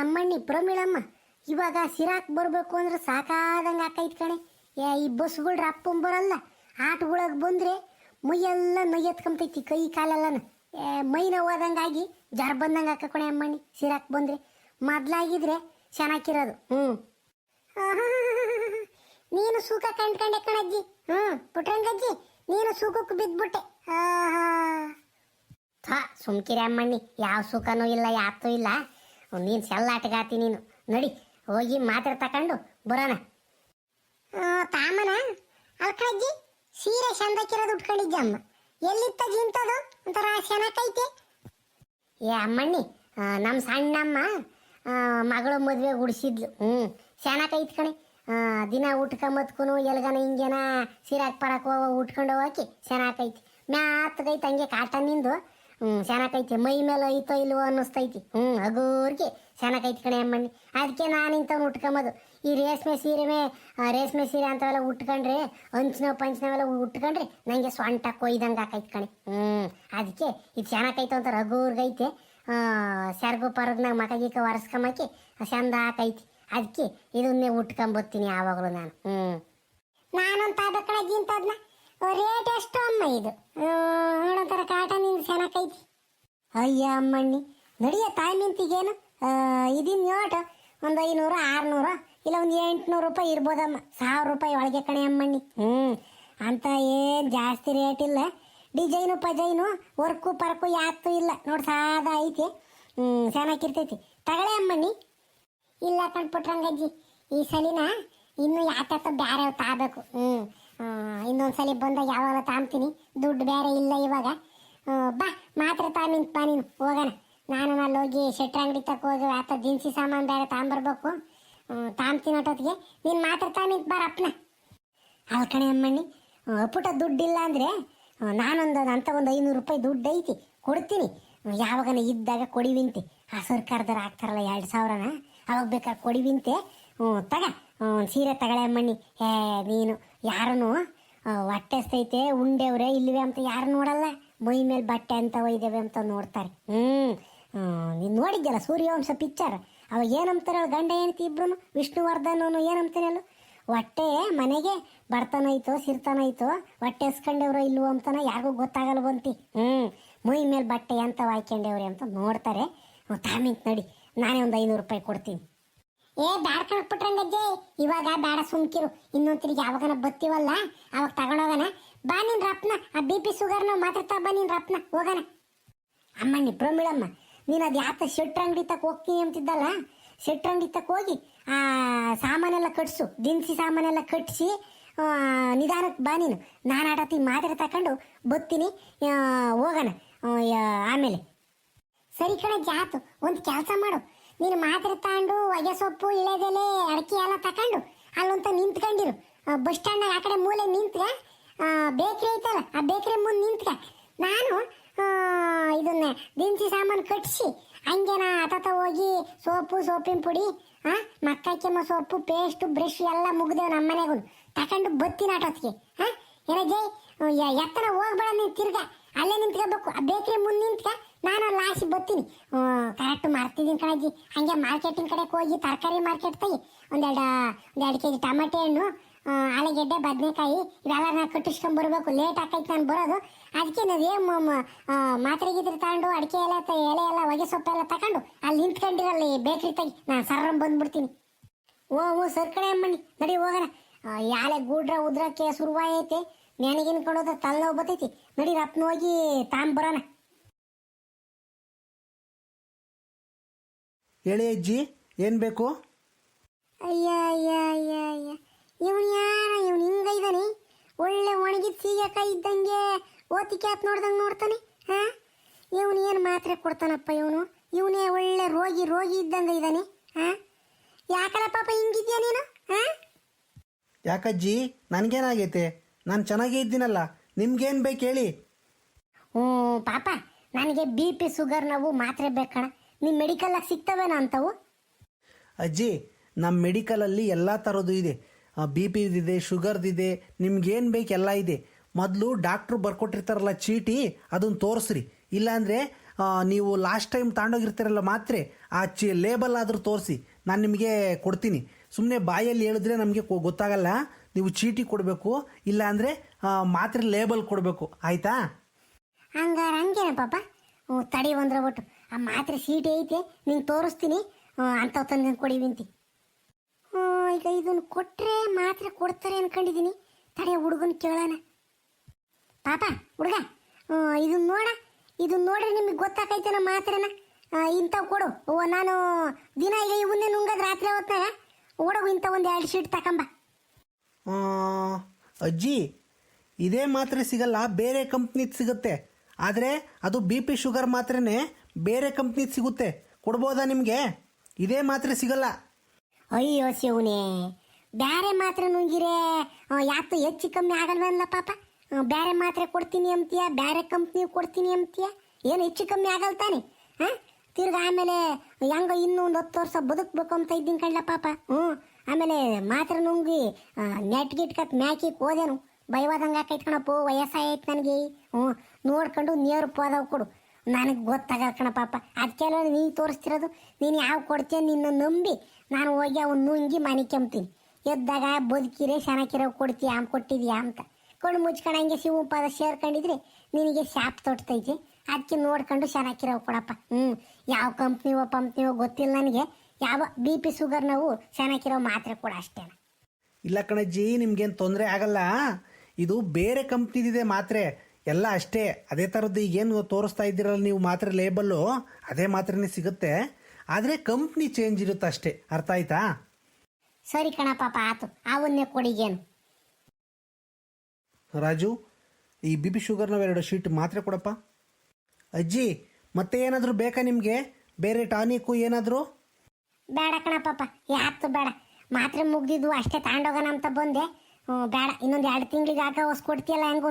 ಅಮ್ಮಣ್ಣಿ madam. ಇವಾಗ ಸಿರಾಕ್ ಬರಬೇಕು ಅಂದ್ರೆ ಸಾಕಾದಂಗೆ ಆಕೈತ್ ಕಣೆ. ಏ, ಈ ಬಸ್ಗಳು ರಪ್ಪಂ ಬರಲ್ಲ. ಆಟಗಳಾಗ ಬಂದ್ರೆ ಮೈಯೆಲ್ಲ ನೊಯ್ಯತ್ಕೊಂಬತೈತಿ ಕೈ ಕಾಲೆಲ್ಲನ. ಏ ಮೈ ನೋವಾದಂಗಾಗಿ ಜರ್ ಬಂದಂಗೆ ಹಾಕ ಕಣೆ ಅಮ್ಮಣ್ಣಿ ಸಿರಾಕ್ ಬಂದರೆ. ಮೊದ್ಲಾಗಿದ್ರೆ ಚೆನ್ನಾಗಿರೋದು. ಹ್ಞೂ ನೀನು ಸೂಕ ಕಂಡ್ಕೊಂಡೆ ಕಣಜ್ಜಿ. ಹ್ಞೂ ಪುಟ್ರಂಗಜ್ಜಿ, ನೀನು ಸೂಕಕ್ಕೆ ಬಿದ್ಬಿಟ್ಟೆ. ಹಾಂ ಸುಮ್ಕಿರಿ ಅಮ್ಮಣ್ಣಿ. ಯಾವ ಸುಖನೂ ಇಲ್ಲ, ಯಾತೂ ಇಲ್ಲ. ನೀನು ಸೆಲ್ಲಾಟಗಾತಿ ನೀನು. ನಡಿ ಹೋಗಿ ಮಾತ್ರೆ ತಕೊಂಡು ಬರೋಣ. ತಾಮನ ಅಲ್ಕಜ್ಜಿ ಸೀರೆ ಚಂದಕ್ಕಿರೋದು ಉಟ್ಕೊಂಡಿದ್ದಮ್ಮ ಎಲ್ಲಿತ್ತ ಜಿಂತದು ಒಂಥರ ಸೆನಕೈತೆ ಏ ಅಮ್ಮಣ್ಣಿ ನಮ್ಮ ಸಣ್ಣಮ್ಮ ಮಗಳು ಮದುವೆ ಉಡ್ಸಿದ್ಲು. ಹ್ಞೂ ಸೆನಕೈತ್ ಕಣೆ. ದಿನ ಉಟ್ಕೊಂಬತ್ಕುನು ಎಲ್ಗನ ಹಿಂಗೇನ ಹಾಕ್ ಪರಕ್ ಹೋಗೋ ಉಟ್ಕೊಂಡು ಹೋಗಕ್ಕೆ ಚೆನ್ನಾಗೈತಿ ಮ್ಯಾತ್ಗೈತೆ ಹಂಗೆ ಕಾಟನ್ನಿಂದು ಹ್ಞೂ ಚೆನ್ನಾಗೈತಿ ಮೈ ಮೇಲೆ ಐತೋ ಇಲ್ವೋ ಅನ್ನಿಸ್ತೈತಿ. ಹ್ಞೂ ಹಗೂರ್ಗೆ ಚೆನ್ನಾಗೈತಿ ಕಣೆ ಅಮ್ಮಣ್ಣಿ. ಅದಕ್ಕೆ ನಾನು ಇಂಥವ್ನು ಉಟ್ಕೊಂಬೋದು. ಈ ರೇಷ್ಮೆ ಸೀರೆಮೇ ಆ, ರೇಷ್ಮೆ ಸೀರೆ ಅಂತವೆಲ್ಲ ಉಟ್ಕೊಂಡ್ರೆ ಅಂಚಿನವು ಪಂಚನವೆಲ್ಲ ಉಟ್ಕೊಂಡ್ರೆ ನನಗೆ ಸೊಂಟ ಕೊಯ್ದಂಗೆ ಆಕೈತಿ ಕಣೆ. ಹ್ಞೂ ಅದಕ್ಕೆ ಇದು ಚೆನ್ನಾಗೈತೆ ಅಂತ ರಗೂರ್ಗೈತೆ ಸೆರಗು ಪರಗ್ನಾಗ ಮಕ ಗೀಕ ಒರೆಸ್ಕೊಂಬಕ್ಕೆ ಚಂದ ಆಕೈತಿ. ಅದಕ್ಕೆ ಇದನ್ನೇ ಉಟ್ಕೊಂಬತ್ತೀನಿ ಯಾವಾಗಲೂ ನಾನು. ಹ್ಞೂ ನಾನಂತ ಅಂತದ್ನ ರೇಟ್ ಎಷ್ಟು ಅಮ್ಮ ಇದು. ಅಯ್ಯ ಅಮ್ಮಣ್ಣಿ, ನಡಿಯ ತಾಯಿ ನಿಂತಿಗೇನು? ಇದೀನಿ ನೋಟ ಒಂದು ಐನೂರು, ಆರುನೂರು, ಇಲ್ಲ ಒಂದು ಎಂಟುನೂರು ರೂಪಾಯಿ ಇರ್ಬೋದಮ್ಮ. ಸಾವಿರ ರೂಪಾಯಿ ಒಳಗೆ ಕಣೆ ಅಮ್ಮಣ್ಣಿ. ಹ್ಞೂ ಅಂತ ಏನು ಜಾಸ್ತಿ ರೇಟ್ ಇಲ್ಲ. ಡಿಸೈನು ಪಜೈನು, ವರ್ಕು, ಪರ್ಕು ಯಾತು ಇಲ್ಲ. ನೋಡಿ ಸಾದಾ ಐತಿ. ಹ್ಞೂ ಚೆನ್ನಾಗಿರ್ತೈತಿ ತಗಳೇ ಅಮ್ಮಣ್ಣಿ. ಇಲ್ಲ ಕಣ್ಪುಟ್ರಂಗಜ್ಜಿ ಈ ಸಲಿನ ಇನ್ನೂ ಯಾತ ಬೇರೆ ತಾಬೇಕು. ಹ್ಞೂ ಇನ್ನೊಂದು ಸಲ ಬಂದಾಗ ಯಾವಾಗ ತಾಂತೀನಿ ದುಡ್ಡು ಬೇರೆ ಇಲ್ಲ ಇವಾಗ. ಬಾ, ಮಾತ್ರ ತಾನಿಂತ ಬಾ ನೀನು, ಹೋಗೋಣ. ನಾನು ಅಲ್ಲಿ ಹೋಗಿ ಶೆಟ್ರ್ ಅಂಗಡಿ ತಕ್ಕ ಹೋಗಿ ಆತ ದಿನಸಿ ಸಾಮಾನು ಬೇರೆ ತಾಂಬರ್ಬೇಕು. ತಾಂಬ್ತೀನಿ ಒಟ್ಟೊತ್ತಿಗೆ ನೀನು ಮಾತ್ರ ತಾನಿಂತ ಬಾರಪ್ಪನ ಅಲ್ಲ ಕಣೆ ಅಮ್ಮಣ್ಣಿ ಪುಟ ದುಡ್ಡಿಲ್ಲ ಅಂದರೆ ನಾನೊಂದು ಅಂತ ಒಂದು ಐನೂರು ರೂಪಾಯಿ ದುಡ್ಡು ಐತಿ, ಕೊಡ್ತೀನಿ. ಯಾವಾಗನ ಇದ್ದಾಗ ಕೊಡಿವಿಂತೆ ಆ ಸರ್ಕಾರದವ್ರು ಹಾಕ್ತಾರಲ್ಲ ಎರಡು ಸಾವಿರನ, ಅವಾಗ ಬೇಕಾದ್ರೆ ಕೊಡಿವಿಂತೆ ಹ್ಞೂ ತಗ. ಹ್ಞೂ ಸೀರೆ ತಗಳೆ ಅಮ್ಮಣ್ಣಿ. ಹೇ, ನೀನು, ಯಾರನು ಹೊಟ್ಟೆ ಎಸ್ತೈತೆ ಉಂಡೆವ್ರೆ ಇಲ್ಲವೇ ಅಂತ ಯಾರು ನೋಡಲ್ಲ. ಮೈ ಮೇಲೆ ಬಟ್ಟೆ ಅಂತ ಒಯ್ದೇವೆ ಅಂತ ನೋಡ್ತಾರೆ. ಹ್ಮ್. ನೀನು ನೋಡಿದ್ಯಲ್ಲ ಸೂರ್ಯವಂಶ ಪಿಕ್ಚರ್ ಅವಾಗ ಏನಂತಾರೆ ಗಂಡ ಹೆಂಡತಿ ಇಬ್ರು ವಿಷ್ಣುವರ್ಧನ್ ಏನಂತಾನೆ ಅಲ್ಲ? ಹೊಟ್ಟೆ ಮನೆಗೆ ಬಡತನ ಸಿರ್ತಾನೈತೋ, ಹೊಟ್ಟೆ ಎಸ್ಕೊಂಡವ್ರೋ ಇಲ್ವೋ ಅಂತನ ಯಾರಿಗೂ ಗೊತ್ತಾಗಲ್ಲ ಬಂತಿ ಹ್ಞೂ ಮೈ ಮೇಲೆ ಬಟ್ಟೆ ಅಂತ ವಾಯ್ಕೊಂಡೆವ್ರಿ ಅಂತ ನೋಡ್ತಾರೆ. ತಾಮಿಂತ ನಡಿ. ನಾನೇ ಒಂದು ಐನೂರು ರೂಪಾಯಿ ಕೊಡ್ತೀನಿ. ಏ ಬ್ಯಾಡ ಕಣ್ಬಿಟ್ರಂಗಜ್ಜೆ ಇವಾಗ ಬೇಡ ಸುಮ್ಕಿರು. ಇನ್ನೊಂದಿಗೆ ಯಾವಾಗನ ಬತ್ತೀವಲ್ಲ ಅವಾಗ ತಗೊಂಡೋಗೋಣ ಬಾ ನಿನ್ ರಪ್ನ ಆ ಬಿ ಪಿ ಶುಗರ್ನ ಮಾತಾಡ್ತಾ ಬಾ ನಿನ್ ರಪ್ನ ಹೋಗೋಣ. ನೀ ಪ್ರಮಿಳಮ್ಮ ನೀನು ಅದು ಯಾತ ಶೆಟ್ರ್ ಅಂಗಡಿ ತಕ್ಕ ಹೋಗ್ತೀನಿ ಅಂತಿದ್ದಲ್ಲ? ಶೆಟ್ರ್ ಅಂಗಡಿ ತಕ್ಕ ಹೋಗಿ, ಆ, ಸಾಮಾನೆಲ್ಲ ಕಟ್ಸು. ದಿನಸಿ ಸಾಮಾನೆಲ್ಲ ಕಟ್ಸಿ ನಿಧಾನಕ್ಕೆ ಬಾ ನೀನು. ನಾನು ಆಡತಿ ಮಾತ್ರೆ ತಕೊಂಡು ಬತ್ತೀನಿ. ಹೋಗೋಣ. ಆಮೇಲೆ. ಸರಿ ಕಣ ಜಾತು ಒಂದು ಕೆಲಸ ಮಾಡು. ನೀನು ಮಾತ್ರೆ ತಗೊಂಡು ಹೊಗೆ ಸೊಪ್ಪು ಇಳೆದೆಲೆ ಅಡಿಕೆ ಎಲ್ಲ ತಕೊಂಡು, ಅಲ್ಲೊಂತ ನಿಂತ್ಕೊಂಡಿರು. ಬಸ್ ಸ್ಟ್ಯಾಂಡ್ ಆ ಕಡೆ ಮೂಲೆ ನಿಂತ್ಕ ಬೇಕ್ರಿ ಐತಲ್ಲ, ಆ ಬೇಕ್ರಿ ಮುಂದೆ ನಿಂತ್ಕ ನಾನು ಇದನ್ನ ದಿನಸಿ ಸಾಮಾನು ಕಟ್ಟಿಸಿ ಹಂಗೇನ ಅತತ ಹೋಗಿ ಸೋಪು, ಸೋಪಿನ ಪುಡಿ, ಆ ಮಕ್ಕಕ್ಕೆಮ್ಮ ಸೋಪು, ಪೇಸ್ಟು, ಬ್ರಷ್ ಎಲ್ಲ ಮುಗ್ದೇವು ನಮ್ಮ ಮನೆಗೂ. ತಕೊಂಡು ಬತ್ತೀನಿ ಆಟೋತ್ಗೆ ಹಾಂ ಏನ ಜೈ ಎತ್ತರ ಹೋಗ್ಬೇಡ ನೀನು ತಿರ್ಗ, ಅಲ್ಲೇ ನಿಂತ್ಕೋಬೇಕು. ಆ ಬೇಕ್ರಿ ಮುಂದೆ ನಿಂತ್ಕ ನಾನು ಅಲ್ಲಿ ಆಸಿ ಬತ್ತೀನಿ ಕರೆಕ್ಟ್ ಮಾರ್ತಿದ್ದೀನಿ ಕಣಜ್ಜಿ. ಹಂಗೆ ಮಾರ್ಕೆಟಿನ ಕಡೆಗೆ ಹೋಗಿ ತರಕಾರಿ ಮಾರ್ಕೆಟ್ ತೈ ಒಂದೆರಡು ಒಂದೆರಡು ಕೆ ಜಿ ಟಮಾಟೆ ಹಣ್ಣು ಆಲೂಗೆಡ್ಡೆ, ಬದನೆಕಾಯಿ ಇವೆಲ್ಲ ನಾ ಕಟ್ಟಿಸ್ಕೊಂಡು ಬರಬೇಕು. ಲೇಟ್ ಆಕೈತೆ ನಾನು ಬರೋದು. ಅದಕ್ಕೆ ನಾವು ಏನು ಮಾತ್ರೆ ಗಿದ್ರೆ ತಗೊಂಡು, ಅಡಿಕೆ ಎಲ್ಲ ಎಲೆ ಎಲ್ಲ, ಹೊಗೆ ಸೊಪ್ಪೆಲ್ಲ ತಗೊಂಡು, ಅಲ್ಲಿ ನಿಂತ್ಕೊಂಡಿರಲ್ಲ ಈ ಬೇಕ್ರಿ ತೆಗಿ, ನಾನು ಸರ್ರಂ ಬಂದ್ಬಿಡ್ತೀನಿ. ಓ ಓ ಸರ್ಕಡೆ ಅಮ್ಮನಿ ನಡಿ ಹೋಗೋಣ. ಯಾಲೆ ಗೂಡ್ರ ಉದ್ರಕ್ಕೆ ಶುರುವಾಯೈತೆ ನೆನಗಿನ ಕೊಡೋದ ತಲೆನೋವು ಬರ್ತೈತಿ ನಡಿ ರಪ್ನ ಹೋಗಿ ತಾಂಬ ಹೇಳಿ ಅಜ್ಜಿ ಏನು ಬೇಕು? ಅಯ್ಯ ಅಯ್ಯ ಅಯ್ಯ ಅಯ್ಯ. ಇವನು ಯಾರ? ಇವನು ಹಿಂಗೈದಾನೆ ಒಳ್ಳೆ ಒಣಗಿದ ಸೀಗೆಕಾಯಿ ಇದ್ದಂಗೆ ಓತಿ ಕ್ಯಾಪ್ ನೋಡ್ದಂಗೆ ನೋಡ್ತಾನೆ ಹಾ? ಇವನು ಏನು ಮಾತ್ರೆ ಕೊಡ್ತಾನಪ್ಪ ಇವನು? ಇವನೇ ಒಳ್ಳೆ ರೋಗಿ ರೋಗಿ ಇದ್ದಂಗೆ ಇದ್ದಾನೆ ಹಾ? ಯಾಕಲ್ಲ ಪಾಪ ಹಿಂಗಿದ್ಯಾ ನೀನು ಹಾ? ಯಾಕಜ್ಜಿ ನನಗೇನಾಗೈತೆ? ನಾನು ಚೆನ್ನಾಗೇ ಇದ್ದೀನಲ್ಲ ನಿಮ್ಗೇನು ಬೇಕು ಹೇಳಿ. ಹ್ಞೂ ಪಾಪ ನನಗೆ ಬಿ ಪಿ ಶುಗರ್ ನಾವು ಮಾತ್ರೆ ಬೇಕಣ. ನಿಮ್ಮ ಮೆಡಿಕಲ್ಲಾಗ ಸಿಗ್ತವೇನ ಅಂಥವು ಅಜ್ಜಿ ನಮ್ಮ ಮೆಡಿಕಲಲ್ಲಿ ಎಲ್ಲ ಥರದ್ದು ಇದೆ. ಬಿ ಪಿದಿದೆ ಶುಗರ್ದಿದೆ ನಿಮ್ಗೇನು ಬೇಕು ಎಲ್ಲ ಇದೆ. ಮೊದಲು ಡಾಕ್ಟ್ರು ಬರ್ಕೊಟ್ಟಿರ್ತಾರಲ್ಲ ಚೀಟಿ ಅದನ್ನು ತೋರಿಸ್ರಿ. ಇಲ್ಲಾಂದರೆ ನೀವು ಲಾಸ್ಟ್ ಟೈಮ್ ತಗೊಂಡೋಗಿರ್ತೀರಲ್ಲ ಮಾತ್ರೆ ಆ ಚಿ ಲೇಬಲ್ ಆದರೂ ತೋರಿಸಿ. ನಾನು ನಿಮಗೆ ಕೊಡ್ತೀನಿ. ಸುಮ್ಮನೆ ಬಾಯಲ್ಲಿ ಹೇಳಿದ್ರೆ ನಮಗೆ ಗೊತ್ತಾಗಲ್ಲ. ನೀವು ಚೀಟಿ ಕೊಡಬೇಕು ಇಲ್ಲಾಂದರೆ ಮಾತ್ರೆ ಲೇಬಲ್ ಕೊಡಬೇಕು. ಆಯಿತಾ? ಹಂಗಾರ ಹಂಗೇನ ಪಾಪ? ತಡಿ ಒಂದ್ರ ಒಟ್ಟು ಆ ಮಾತ್ರೆ ಸೀಟ್ ಐತೆ, ನಿಂಗೆ ತೋರಿಸ್ತೀನಿ. ಅಂತ ತಂದು ಕೊಡಿವಿಂತಿ ಈಗ ಇದನ್ನು ಕೊಟ್ಟರೆ ಮಾತ್ರೆ ಕೊಡ್ತಾರೆ ಅನ್ಕೊಂಡಿದ್ದೀನಿ ತಡೆ ಹುಡುಗನ ಕೇಳೋಣ. ಪಾಪ, ಹುಡುಗ ಇದನ್ನ ನೋಡ. ಇದನ್ನ ನೋಡ್ರೆ ನಿಮಗೆ ಗೊತ್ತಾಗೈತೆ ನಮ್ಮ ಮಾತ್ರೆನ. ಇಂಥವು ಕೊಡು. ಓ, ನಾನು ದಿನ ಈಗ ಇವನ್ನೇ ನುಂಗದ್ ರಾತ್ರಿ ಹೊತ್ತಾಗ ಓಡೋಗು, ಇಂಥ ಒಂದು ಎರಡು ಶೀಟ್ ತಕೊಂಬ. ಅಜ್ಜಿ, ಇದೇ ಮಾತ್ರೆ ಸಿಗಲ್ಲ, ಬೇರೆ ಕಂಪ್ನಿದು ಸಿಗುತ್ತೆ. ಆದರೆ ಅದು ಬಿ ಪಿ ಶುಗರ್ ಮಾತ್ರೆನೇ ಬೇರೆ ಕಂಪ್ನಿದು ಸಿಗುತ್ತೆ. ಕೊಡ್ಬೋದಾ ನಿಮಗೆ? ಇದೇ ಮಾತ್ರೆ ಸಿಗಲ್ಲ. ಅಯ್ಯೋ ಶಿವನೇ ಬ್ಯಾರೆ ಮಾತ್ರೆ ನುಂಗಿರೆ ಯಾತು ಹೆಚ್ಚು ಕಮ್ಮಿ ಆಗಲ್ವಲ್ಲ ಪಾಪ? ಬೇರೆ ಮಾತ್ರೆ ಕೊಡ್ತೀನಿ ಅಂತೀಯ ಬ್ಯಾರೆ ಕಂಪ್ನಿ ಕೊಡ್ತೀನಿ ಅಂತೀಯ ಏನು ಹೆಚ್ಚು ಕಮ್ಮಿ ಆಗಲ್ಲ ತಾನೆ? ಹಾಂ ತಿರ್ಗ ಆಮೇಲೆ ಹೆಂಗ ಇನ್ನೂ ಒಂದು ಹತ್ತು ವರ್ಷ ಬದುಕ್ಬೇಕು ಅಂತ ಇದ್ದೀನಿ ಕಣ್ಲ ಪಾಪ. ಹ್ಞೂ, ಆಮೇಲೆ ಮಾತ್ರೆ ನುಂಗಿ ನೆಟ್ ಗಿಟ್ ಕತ್ ಮ್ಯಾಕಿ ಹೋದೆನು. ಭಯವಾದಂಗೆ ಆಕೈತ್ ಕಣಪ್ಪ, ವಯಸ್ಸಾಯ್ತು ನನಗೆ. ಹ್ಞೂ, ನೋಡ್ಕೊಂಡು ನೇರು ಪೋದವು ಕೊಡು. ನನಗೆ ಗೊತ್ತಾಗಲ್ಲ ಕಣ ಪಾಪ ಅದಕ್ಕೆಲ್ಲ ನೀನು ತೋರಿಸ್ತಿರೋದು, ನೀನು ಯಾವ ಕೊಡ್ತೀಯ ನಿನ್ನ ನಂಬಿ ನಾನು ಹೋಗಿ ಅವ್ನು ನುಂಗಿ ಮನೆ ಕೆಮ್ತೀನಿ. ಎದ್ದಾಗ ಬದುಕಿರೆ ಚೆನ್ನಾಗಿರೋ ಕೊಡ್ತೀಯ ಆಮ್ ಕೊಟ್ಟಿದ್ಯಾ ಅಂತ. ಕಣ್ಣು ಮುಚ್ಕೊಂಡು ಹಂಗೆ ಪದ ಸೇರ್ಕೊಂಡಿದ್ರೆ ನಿನಗೆ ಶಾಪ್ ತೊಟ್ತೈತಿ. ಅದಕ್ಕೆ ನೋಡ್ಕೊಂಡು ಚೆನ್ನಾಗಿರೋ ಕೊಡಪ್ಪ. ಹ್ಞೂ ಯಾವ ಕಂಪ್ನಿವೋ ಪಂಪ್ನಿವೋ ಗೊತ್ತಿಲ್ಲ ನನಗೆ. ಯಾವ ಬಿ ಪಿ ಶುಗರ್ ನಾವು ಚೆನ್ನಾಗಿರೋ ಮಾತ್ರೆ ಕೂಡ ಅಷ್ಟೇ ಇಲ್ಲ ಕಣಜ್ಜಿ, ನಿಮ್ಗೇನು ತೊಂದರೆ ಆಗಲ್ಲ. ಇದು ಬೇರೆ ಕಂಪ್ನಿದಿದೆ ಮಾತ್ರೆ. ಎಲ್ಲ ಅಷ್ಟೇ. ಅದೇ ಥರದ್ದು ಈಗೇನು ತೋರಿಸ್ತಾ ಇದ್ದೀರಲ್ಲ ನೀವು ಮಾತ್ರೆ ಲೇಬಲ್ಲು ಅದೇ ಮಾತ್ರೆನೇ ಸಿಗುತ್ತೆ. ಆದರೆ ಕಂಪ್ನಿ ಚೇಂಜ್ ಇರುತ್ತೆ ಅಷ್ಟೇ. ಅರ್ಥ ಆಯ್ತಾ? ಸರಿ ಕಣ ಪಾಪ ಆತು. ಅವನ್ನೇ ಕೊಡಿಗೇನು ರಾಜು ಈ ಬಿ ಪಿ ಶುಗರ್ನ ಎರಡು ಶೀಟ್ ಮಾತ್ರೆ ಕೊಡಪ್ಪ. ಅಜ್ಜಿ ಮತ್ತೆ ಏನಾದರೂ ಬೇಕಾ ನಿಮಗೆ? ಬೇರೆ ಟಾನಿಕು ಏನಾದರೂ? ಬೇಡ ಕಣ ಪಾಪ ಯಾತು ಬೇಡ. ಮಾತ್ರೆ ಮುಗ್ದಿದ್ವು ಅಷ್ಟೇ ತಗೊಂಡೋಗೋಣ ಅಂತ ಬಂದೆ. ಹ್ಞೂ ಬೇಡ. ಇನ್ನೊಂದು ಎರಡು ತಿಂಗಳಿಗೆ ಆಗ ಹೊಸ ಕೊಡ್ತೀಯಲ್ಲ ಹೆಂಗೂ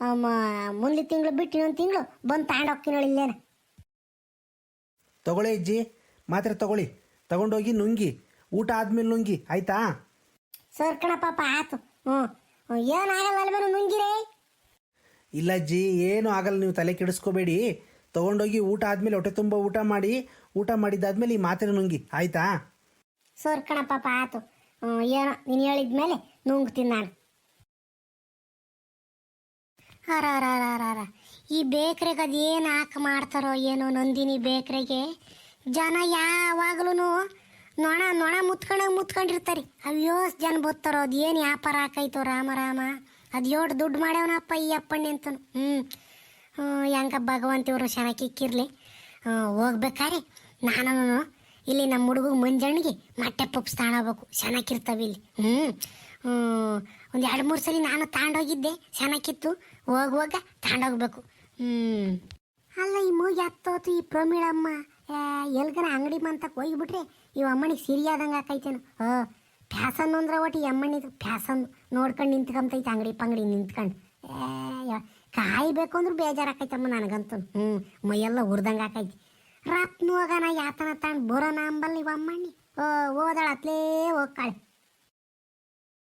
ಮುಂದಿನ ತಿಂಗಳು ಬಿಟ್ಟು ಇನ್ನೊಂದು ತಿಂಗಳು ಬಂದು ತಗೊಂಡೋಗ್ತೀನಿ ಇಲ್ಲೇನ. ತಗೊಳ್ಳಿ ಅಜ್ಜಿ ಮಾತ್ರೆ ತಗೊಳ್ಳಿ. ತಗೊಂಡೋಗಿ ನುಂಗಿ ಊಟ ಆದ್ಮೇಲೆ ನುಂಗಿ ಆಯ್ತಾ? ಸರ್ ಕಣ ಪಾಪ ಆತು. ಹ್ಞೂ. ಏನಾಗಲ್ಲ ಅಲ್ವೇನು ನುಂಗಿರೇ. ಇಲ್ಲ ಅಜ್ಜಿ ಏನೂ ಆಗಲ್ಲ ನೀವು ತಲೆ ಕೆಡಿಸ್ಕೋಬೇಡಿ. ತಗೊಂಡೋಗಿ ಊಟ ಆದಮೇಲೆ ಹೊಟ್ಟೆ ತುಂಬ ಊಟ ಮಾಡಿ ಊಟ ಮಾಡಿದ್ದಾದ್ಮೇಲೆ ಈ ಮಾತ್ರೆ ನುಂಗಿ ಆಯ್ತಾ? ಸರ್ ಕಣ ಪಾಪ ಆತು. ಏನೋ ನೀನು ಹೇಳಿದ್ಮೇಲೆ ನುಂಗ್ತೀನಿ ನಾನು. ಅರಾರಾರಾರ ಈ ಬೇಕ್ರೆಗೆ ಅದೇನು ಹಾಕಿ ಮಾಡ್ತಾರೋ ಏನೋ ನಂದಿನಿ ಬೇಕ್ರಿಗೆ. ಜನ ಯಾವಾಗ್ಲೂ ನೊಣ ನೊಣ ಮುತ್ಕೊಂಡಾಗ ಮುತ್ಕೊಂಡಿರ್ತಾರೆ. ಅಯ್ಯೋ, ಜನ ಬತ್ತಾರೋ, ಅದು ಏನು ವ್ಯಾಪಾರ ಹಾಕೈತೋ ರಾಮ ರಾಮ. ಅದು ದುಡ್ಡು ಮಾಡ್ಯವನಪ್ಪ ಈ ಅಪ್ಪಣ್ಣಿ ಅಂತನು. ಹ್ಞೂ ಹೆಂಗ ಭಗವಂತಿಯವರು ಚೆನ್ನಾಗಿಕ್ಕಿರ್ಲಿ ಹೋಗ್ಬೇಕಾರೆ. ನಾನು ಇಲ್ಲಿ ನಮ್ಮ ಹುಡುಗ ಮುಂಜಾನೆಗೆ ಮೊಟ್ಟೆ ಪಪ್ಸ್ ತಾಣಬೇಕು. ಚೆನ್ನಾಗಿರ್ತವೆ ಇಲ್ಲಿ. ಹ್ಞೂ ಒಂದು ಎರಡು ಮೂರು ಸಲ ನಾನು ತಾಂಡೋಗಿದ್ದೆ. ಚೆನ್ನಾಗಿತ್ತು ಹೋಗುವಾಗ ತಾಂಡೋಗ್ಬೇಕು. ಹ್ಞೂ ಅಲ್ಲ, ಈ ಮೂಗಿ ಹತ್ತೋತು ಈ ಪ್ರಮೀಳಮ್ಮ. ಎಲ್ಗನ ಅಂಗಡಿ ಮಂತಕ್ಕೆ ಹೋಗಿಬಿಟ್ರೆ ಈ ಅಮ್ಮನಿಗೆ ಸಿರಿಯಾದಂಗೆ ಆಕೈತೇನು. ಹ. ಫ್ಯಾಸನ್ ಅಂದ್ರೆ ಒಟ್ಟು ಈ ಅಮ್ಮನಿದು ಫ್ಯಾಸನ್ ನೋಡ್ಕೊಂಡು ನಿಂತ್ಕೊಂತೈತೆ ಅಂಗಡಿ ಪಂಗಡಿ ನಿಂತ್ಕೊಂಡು. ಕಾಯ್ಬೇಕು ಅಂದ್ರೆ ಬೇಜಾರಾಕೈತಮ್ಮ ನನಗಂತೂ. ಹ್ಞೂ ಮೈಯೆಲ್ಲ ಹುರ್ದಂಗೆ ಆಕೈತಿ. ರತ್ನ ಹೋಗೋಣ ಯಾತನ ತಗೊಂಡು ಬರೋಣ ಅಂಬಲ್ಲಿ ಇವ ಅಮ್ಮಣ್ಣಿ ಓ ಓದಾಳ ಅತ್ಲೇ ಹೋಗ್ಕಾಳೆ